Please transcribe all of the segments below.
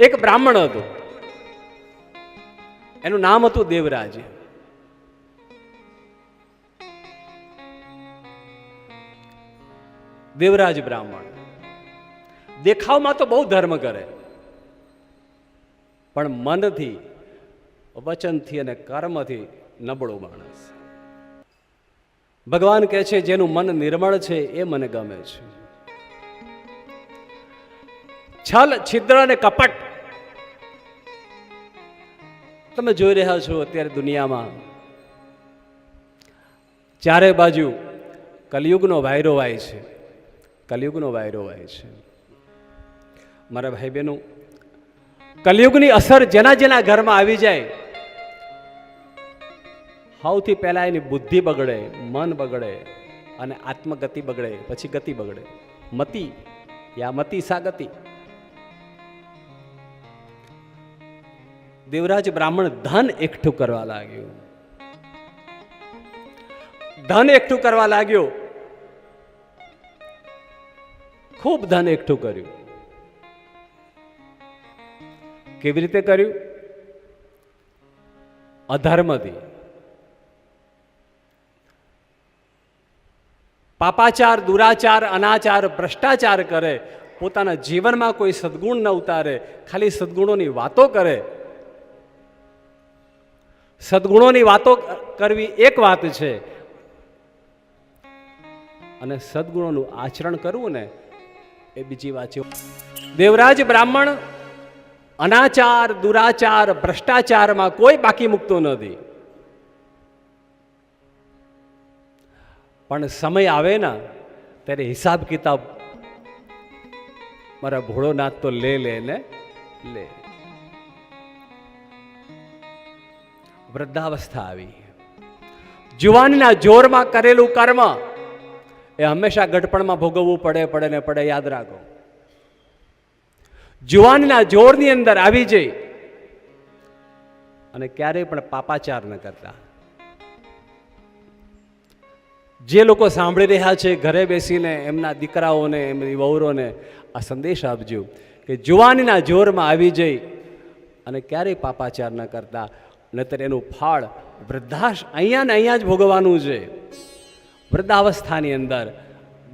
એક બ્રાહ્મણ હતો. એનું નામ હતું દેવરાજ. દેવરાજ બ્રાહ્મણ. દેખાવમાં તો બહુ ધર્મ કરે. પણ મનથી, વચનથી અને કર્મથી નબળો માણસ. ભગવાન કહે છે, જેનું મન નિર્મળ છે, એ મને ગમે છે. છલ, છિદ્ર અને કપટ તમે જોઈ રહ્યા છો અત્યારે દુનિયામાં. ચારે બાજુ કલયુગનો વાયરો વાય છે. કલયુગનો વાયરો વાય છે. મારા ભાઈ બહેનો કલયુગની અસર જેના જેના ઘરમાં આવી જાય, સૌથી પહેલા એની બુદ્ધિ બગડે, મન બગડે અને આત્મગતિ બગડે, પછી ગતિ બગડે. મતિ, યા મતિ સા ગતિ? દેવરાજ બ્રાહ્મણ ધન એકઠું કરવા લાગ્યો. ધન એકઠું કરવા લાગ્યો. ખૂબ ધન એકઠું કર્યું. કેવી રીતે કર્યું? અધર્મથી. પાપાચાર, દુરાચાર, અનાચાર, ભ્રષ્ટાચાર કરે, પોતાના જીવનમાં કોઈ સદગુણ ન ઉતારે, ખાલી સદગુણોની વાતો કરે સદગુણોની વાતો કરવી એક વાત છે. અને સદગુણોનું આચરણ કરવું ને એ બીજી વાત છે. દેવરાજ બ્રાહ્મણ અનાચાર, દુરાચાર, ભ્રષ્ટાચારમાં કોઈ બાકી મૂકતો નથી પણ સમય આવે ને, ત્યારે હિસાબ કિતાબ મારા ભોળોનાથ તો લે લે ને, લે. વૃદ્ધાવસ્થા આવી. જુવાનના જોરમાં કરેલું કર્મ એ હંમેશા ગઢપણમાં ભોગવવું પડે પડે ને પડે, યાદ રાખો. જુવાનના જોરની અંદર આવી જઈ અને ક્યારેય પણ પાપાચાર ન કરતા. જે લોકો સાંભળી રહ્યા છે ઘરે બેસીને, એમના દીકરાઓને, એમની વહુરોને આ સંદેશ આપજો કે જુવાનીના જોરમાં આવી જઈ અને ક્યારેય પાપાચાર ન કરતા. નહીતર એનું ફળ વૃદ્ધાશ અહીંયા ને અહીંયા જ ભોગવવાનું છે. વૃદ્ધાવસ્થાની અંદર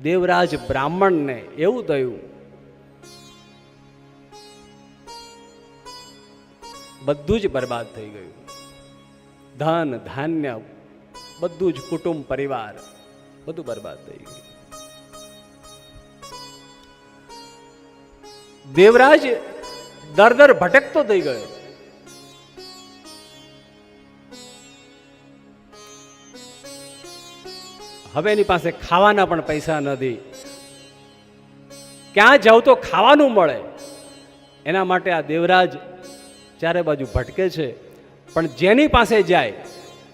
દેવરાજ બ્રાહ્મણને એવું થયું, બધું જ બરબાદ થઈ ગયું. ધન, ધાન્ય, બધું જ કુટુંબ, પરિવાર, બધું બરબાદ થઈ ગયું. દેવરાજ દર દર ભટકતો થઈ ગયો. હવે એની પાસે ખાવાના પણ પૈસા નથી. ક્યાં જાવ તો ખાવાનું મળે. એના માટે આ દેવરાજ ચારે બાજુ ભટકે છે. પણ જેની પાસે જાય,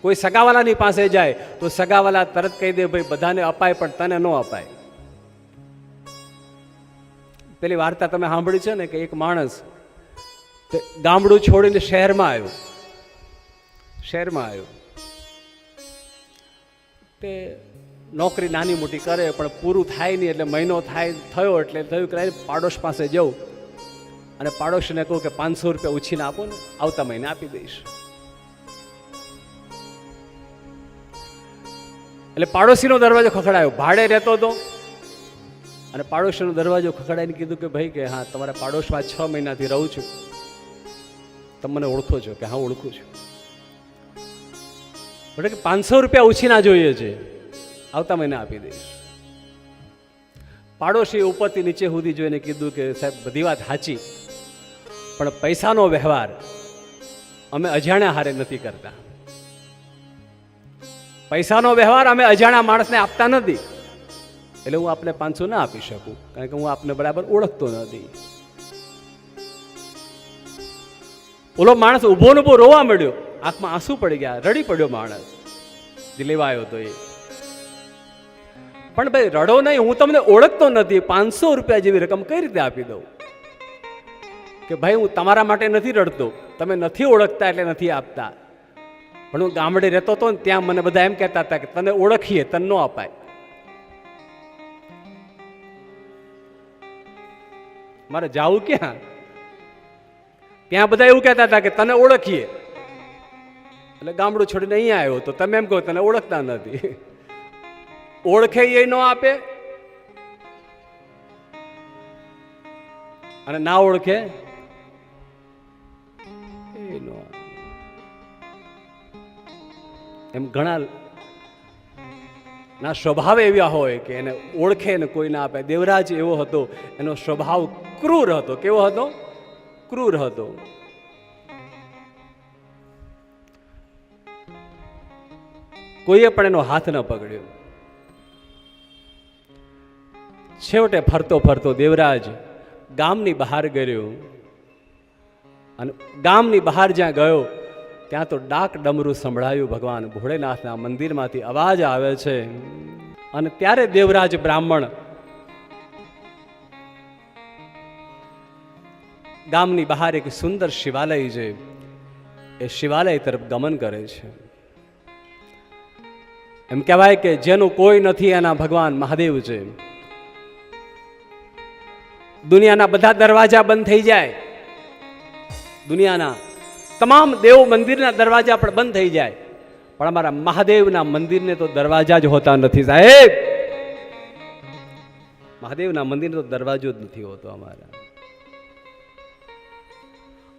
કોઈ સગાવાલાની પાસે જાય, તો સગાવાલા તરત કહી દે, ભાઈ, બધાને અપાય, પણ તને ન અપાય. પેલી વાર્તા તમે સાંભળી છે ને કે એક માણસ ગામડું છોડીને શહેરમાં આવ્યો. શહેરમાં આવ્યો. તે નોકરી નાની મોટી કરે, પણ પૂરું થાય નહીં એટલે મહિનો થાય, થયો એટલે થયું કે પાડોશ પાસે જવું અને પાડોશીને કહું કે પાંચસો રૂપિયા ઉછીને આપો ને, આવતા મહિને આપી દઈશ. એટલે પાડોશીનો દરવાજો ખખડાયો. ભાડે રહેતો હતો. અને પાડોશીનો દરવાજો ખખડાઈને કીધું કે ભાઈ કે હા, તમારા પાડોશમાં છ મહિનાથી રહું છું. તમે મને ઓળખો છો કે હા, ઓળખું છું. એટલે કે પાંચસો રૂપિયા ઉછીના જોઈએ છે. આવતા મહિને આપી દઈશ. પાડોશી ઉપરથી નીચે સુધી જોઈને કીધું કે સાહેબ, બધી વાત સાચી, પણ પૈસાનો વ્યવહાર અમે અજાણ્યા હારે નથી કરતા. પૈસાનો વ્યવહાર અમે અજાણ્યા માણસને આપતા નથી. એટલે હું આપને પાંચસો ના આપી શકું, કારણ કે હું આપને બરાબર ઓળખતો નથી. ઓલો માણસ ઊભો ને ઊભો રોવા મળ્યો આંખમાં આંસુ પડી ગયા, રડી પડ્યો માણસ. જે લેવાયો આવ્યો તો એ. પણ ભાઈ, રડો નહીં, હું તમને ઓળખતો નથી. પાંચસો રૂપિયા જેવી રકમ કઈ રીતે આપી દઉં? કે ભાઈ, હું તમારા માટે નથી રડતો. તમે નથી ઓળખતા એટલે નથી આપતા. પણ હું ગામડે રહેતો હતો ને, ત્યાં મને બધા એમ કહેતા હતા કે તને ઓળખીએ, તને ન અપાય. મારે જાવું ક્યાં? ત્યાં બધા એવું કહેતા હતા કે તને ઓળખીએ. એટલે ગામડું છોડીને અહીંયા આવ્યો તો તમે એમ કહો, તને ઓળખતા નથી. ઓળખે એ ન આપે? અને ના ઓળખે? એમ ઘણા ના સ્વભાવ એવા હોય કે એને ઓળખે ને કોઈ ના આપે. દેવરાજ એવો હતો, એનો સ્વભાવ ક્રૂર હતો. કેવો હતો? ક્રૂર હતો. કોઈએ પણ એનો હાથ ન પકડ્યો. છેવટે ફરતો ફરતો દેવરાજ ગામની બહાર ગયો. અને ગામની બહાર જ્યાં ગયો, ત્યાં તો ડાક ડમરું સંભળાયું ભગવાન. ભોળેનાથના મંદિરમાંથી અવાજ આવે છે. અને ત્યારે દેવરાજ બ્રાહ્મણ ગામની બહાર એક સુંદર શિવાલય છે, એ શિવાલય તરફ ગમન કરે છે. એમ કહેવાય કે જેનું કોઈ નથી એના ભગવાન મહાદેવ છે. દુનિયાના બધા દરવાજા બંધ થઈ જાય. દુનિયાના તમામ દેવ મંદિરના દરવાજા પણ બંધ થઈ જાય. પણ અમારા મહાદેવના મંદિરને તો દરવાજા જ હોતા નથી સાહેબ. મહાદેવના મંદિરને તો દરવાજો જ નથી હોતો અમારા.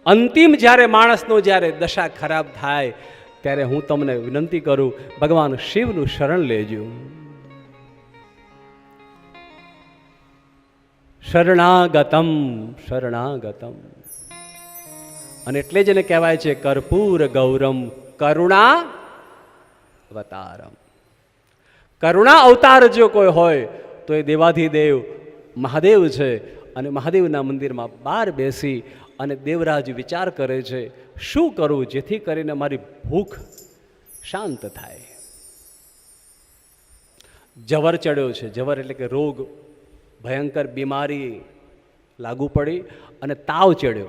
અંતિમ જ્યારે માણસનો જ્યારે દશા ખરાબ થાય, ત્યારે હું તમને વિનંતી કરું, ભગવાન શિવનું શરણ લેજો. શરણાગતમ શરણાગતમ. અને એટલે જ એને કહેવાય છે કર્પૂર ગૌરમ, કરુણા અવતારમ. કરુણા અવતાર જો કોઈ હોય, તો એ દેવાધિદેવ મહાદેવ છે. અને મહાદેવના મંદિરમાં બહાર બેસી અને દેવરાજ વિચાર કરે છે, શું કરું જેથી કરીને મારી ભૂખ શાંત થાય? જવર ચડ્યો છે. જવર એટલે કે રોગ ભયંકર બીમારી લાગુ પડી અને તાવ ચડ્યો.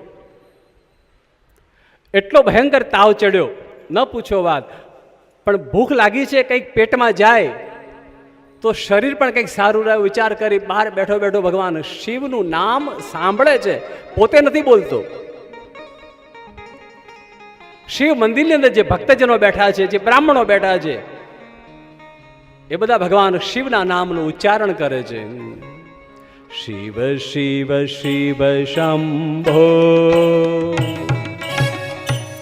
એટલો ભયંકર તાવ ચડ્યો. ન પૂછો વાત. પણ ભૂખ લાગી છે કંઈક પેટમાં જાય, તો શરીર પણ કંઈક સારું રહે, વિચાર કરી બહાર બેઠો બેઠો ભગવાન શિવનું નામ સાંભળે છે. પોતે નથી બોલતો. શિવ મંદિરની અંદર જે ભક્તજનો બેઠા છે, જે બ્રાહ્મણો બેઠા છે, એ બધા ભગવાન શિવના નામનું ઉચ્ચારણ કરે છે. શિવ શિવ શિવ શંભો.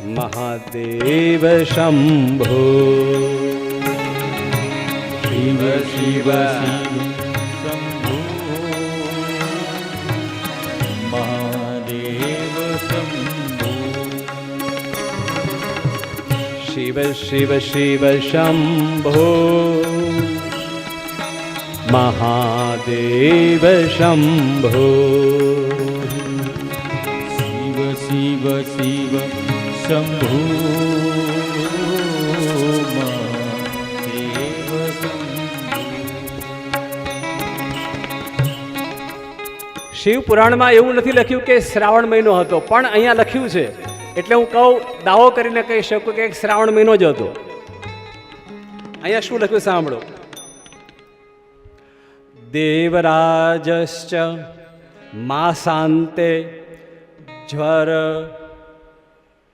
મહાદેવ શંભો. શિવ શિવ શંભો. महादेव શંભો. શિવ શિવ શિવ શંભો. મહાદેવ शम्भो શિવ શિવ શિવ शम्भो શિવ પુરાણમાં એવું નથી લખ્યું કે શ્રાવણ મહિનો હતો પણ અહીંયા લખ્યું છે. એટલે હું કહું દાવો કરીને કહી શકું કે શ્રાવણ મહિનો જ હતો. અહીંયા શું લખ્યું સાંભળો. દેવરાજશ્ચ માસાંતે જ્વર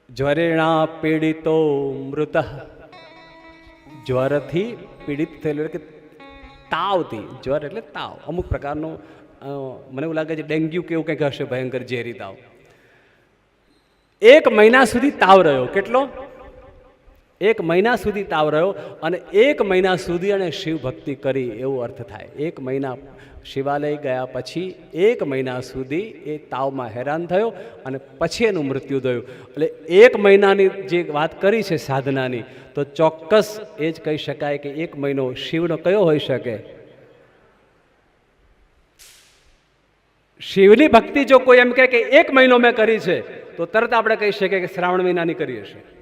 જ્વરેણા પીડિતો મૃત. જ્વરથી પીડિત થયેલો એટલે કે તાવથી, જ્વર એટલે તાવ. અમુક પ્રકારનો મને એવું લાગે છે ડેન્ગ્યુ કે એવું કંઈક હશે, ભયંકર ઝેરી તાવ. એક મહિના સુધી તાવ રહ્યો. કેટલો? એક મહિના સુધી તાવ રહ્યો અને એક મહિના સુધી એણે શિવ ભક્તિ કરી, એવો અર્થ થાય. એક મહિના શિવાલય ગયા પછી એક મહિના સુધી એ તાવમાં હેરાન થયો અને પછી એનું મૃત્યુ થયું. એટલે એક મહિનાની જે વાત કરી છે સાધનાની, તો ચોક્કસ એ જ કહી શકાય કે એક મહિનો શિવનો કયો હોઈ શકે? શિવની ભક્તિ જો કોઈ એમ કહે કે એક મહિનો મેં કરી છે, તો તરત આપણે કહી શકીએ કે શ્રાવણ મહિનાની કરી હશે.